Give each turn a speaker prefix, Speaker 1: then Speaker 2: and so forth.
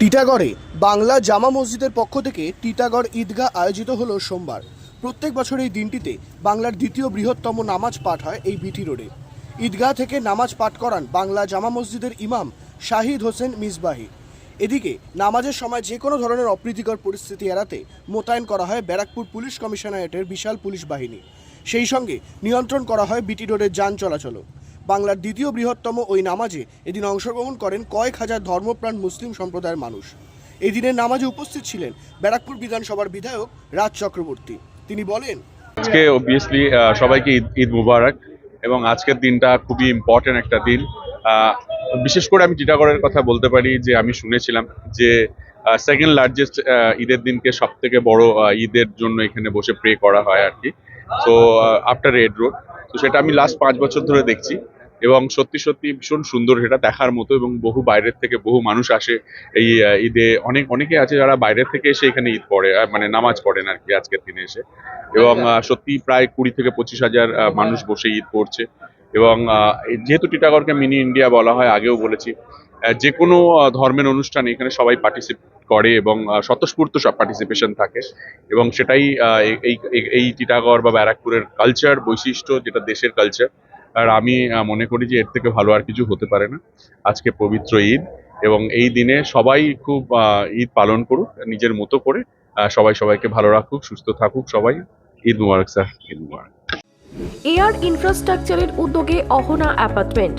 Speaker 1: টিটাগড়ে বাংলা জামা মসজিদের পক্ষ থেকে টিটাগড় ঈদগাহ আয়োজিত হলো সোমবার। প্রত্যেক বছর এই দিনটিতে বাংলার দ্বিতীয় বৃহত্তম নামাজ পাঠ হয় এই বিটি রোডে। ঈদগাহ থেকে নামাজ পাঠ করান বাংলা জামা মসজিদের ইমাম শাহিদ হোসেন মিসবাহি। এদিকে নামাজের সময় যে কোনো ধরনের অপ্রীতিকর পরিস্থিতি এড়াতে মোতায়েন করা হয় ব্যারাকপুর পুলিশ কমিশনারেটের বিশাল পুলিশ বাহিনী। সেই সঙ্গে নিয়ন্ত্রণ করা হয় বিটি রোডের যান চলাচলও। বাংলার দ্বিতীয় বৃহত্তম ওই নামাজে এদিন অংশগ্রহণ করেন কয়েক হাজার ধর্মপ্রাণ মুসলিম সম্প্রদায়ের মানুষ। এই দিনের নামাজে উপস্থিত ছিলেন ব্যারাকপুর বিধানসভার বিধায়ক রাজ চক্রবর্তী। তিনি বলেন,
Speaker 2: আজকে অবভিয়াসলি সবাইকে ঈদ ঈদ মুবারক এবং আজকের দিনটা খুবই ইম্পর্টেন্ট একটা দিন। বিশেষ করে আমি টিটাগড়ের কথা বলতে পারি যে আমি শুনেছিলাম যে সেকেন্ড লার্জেস্ট ঈদের দিনকে সব থেকে বড় ঈদের জন্য এখানে বসে প্রে করা হয় আর কি। তো আফটার রেড রোড তো সেটা আমি লাস্ট পাঁচ বছর ধরে দেখছি। এবং সত্যি সত্যি ভীষণ সুন্দর সেটা দেখার মতো এবং বহু বাইরের থেকে বহু মানুষ আসে এই ঈদে। অনেক অনেকে আছে যারা বাইরের থেকে এসে এখানে ঈদ পড়ে মানে নামাজ পড়েন আর কি আজকের দিনে এসে। এবং সত্যি প্রায় কুড়ি থেকে পঁচিশ হাজার মানুষ বসে ঈদ করছে এবং যেহেতু টিটাগড়কে মিনি ইন্ডিয়া বলা হয় আগেও বলেছি যে কোনো ধর্মের অনুষ্ঠানে এখানে সবাই পার্টিসিপেট করে এবং স্বতঃস্ফূর্ত সব পার্টিসিপেশন থাকে। এবং সেটাই আহ, এই- এই এই- এই টিটাগড় বা ব্যারাকপুরের কালচার বৈশিষ্ট্য যেটা দেশের কালচার আর আমি মনে করি যে এর থেকে ভালো আর কিছু হতে পারে না। আজকে পবিত্র ঈদ এবং এই দিনে সবাই খুব ঈদ পালন করুক, নিজের মতো করে সবাই সবাইকে ভালো রাখুক, সুস্থ থাকুক, সবাই। ঈদ মুবারক, স্যার। ঈদ মুবারক
Speaker 3: এয়ার ইনফ্রাস্ট্রাকচারের উদ্যোগে অহনা অ্যাপার্টমেন্ট।